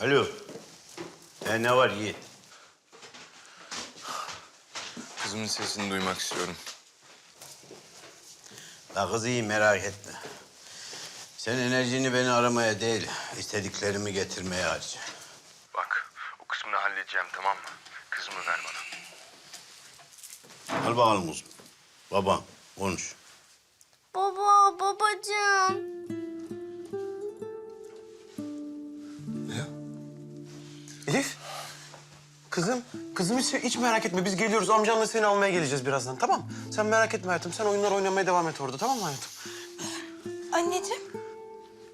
Alo. E, ne var Yiğit? Kızımın sesini duymak istiyorum. La kız iyi merak etme. Sen enerjini beni aramaya değil, istediklerimi getirmeye harca. Bak, o kısmını halledeceğim tamam mı? Kızımı ver bana. Al bakalım kuzum. Babam, konuş. Baba, babacığım. Elif. Kızım, kızım hiç, hiç merak etme. Biz geliyoruz. Amcanla seni almaya geleceğiz birazdan. Tamam Sen merak etme hayatım. Sen oyunlar oynamaya devam et orada. Tamam mı hayatım? Anneciğim.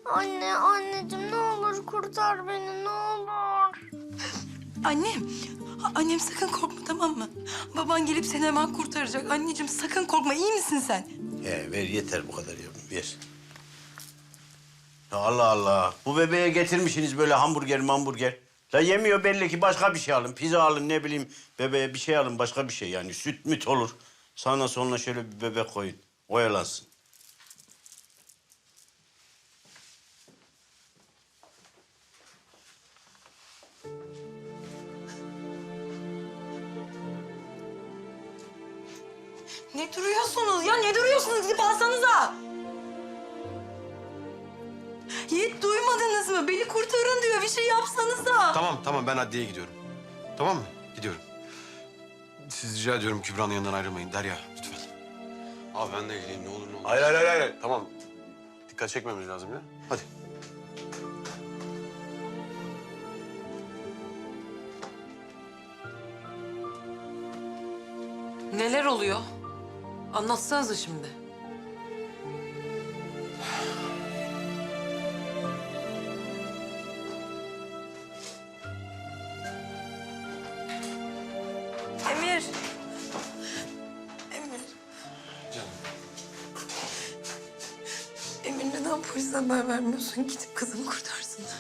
Anne, anneciğim ne olur kurtar beni ne olur. Annem. Annem sakın korkma tamam mı? Baban gelip seni hemen kurtaracak. Anneciğim sakın korkma. iyi misin sen? He, ver yeter bu kadar yavrum, ver. Ya Allah Allah. Bu bebeğe getirmişsiniz böyle hamburger hamburger. La yemiyor belli ki başka bir şey alın. Pizza alın ne bileyim bebeğe bir şey alın başka bir şey yani. Süt müt olur. Sağına soluna şöyle bir bebek koyun. Oyalansın. Ne duruyorsunuz ya? Ne duruyorsunuz? Gidip alsanıza. Duymadınız mı? Beni kurtarın diyor. Bir şey yapsanıza. Tamam, tamam. Ben adliyeye gidiyorum. Tamam mı? Gidiyorum. Siz rica ediyorum Kübra'nın yanından ayrılmayın. Derya, lütfen. Abi ben de geleyim. Ne olur ne olur. Hayır, hayır, hayır. hayır. Tamam. Dikkat çekmemiz lazım ya. Hadi. Neler oluyor? Anlatsanıza şimdi. Emir. Emir. Emir neden polise haber vermiyorsun? Gidip kızımı kurtarsınlar.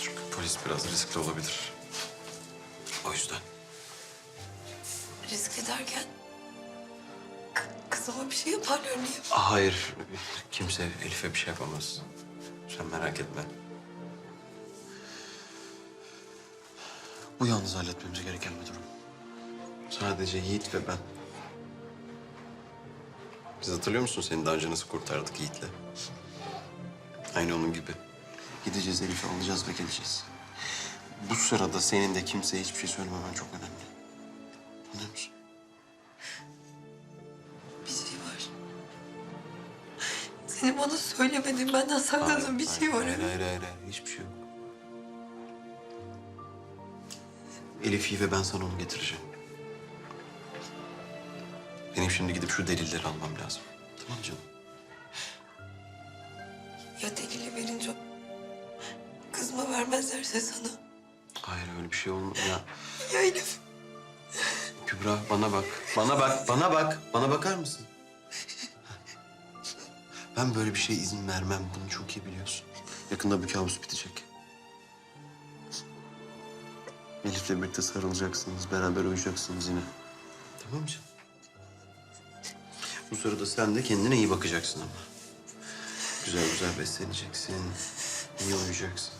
Çünkü polis biraz riskli olabilir. O yüzden. Risk ederken k- kızıma bir şey yaparlar diye. Hayır, kimse Elif'e bir şey yapamaz. Sen merak etme. Bu yalnız halletmemiz gereken bir durum. Sadece Yiğit ve ben. Biz hatırlıyor musun seni daha önce nasıl kurtardık Yiğit'le? Aynı onun gibi. Gideceğiz Elif'i alacağız ve geleceğiz. Bu sırada senin de kimseye hiçbir şey söylememen çok önemli. Senin bana söylemediğin, benden sakladığın bir şey var. Hayır, hayır, hayır, hayır. Hiçbir şey yok. Elif iyi ve ben sana onu getireceğim. Benim şimdi gidip şu delilleri almam lazım. Tamam canım? Ya delili verince kızıma vermezlerse sana. Hayır öyle bir şey olmaz ya. Ya Elif. Kübra bana bak. Bana bak, bana bak. Bana bakar mısın? Ben böyle bir şeye izin vermem. Bunu çok iyi biliyorsun. Yakında bu kabus bitecek. Elif'le birlikte sarılacaksınız. Beraber uyuyacaksınız yine. Tamam canım? Bu sırada sen de kendine iyi bakacaksın ama. Güzel güzel besleneceksin. İyi uyuyacaksın.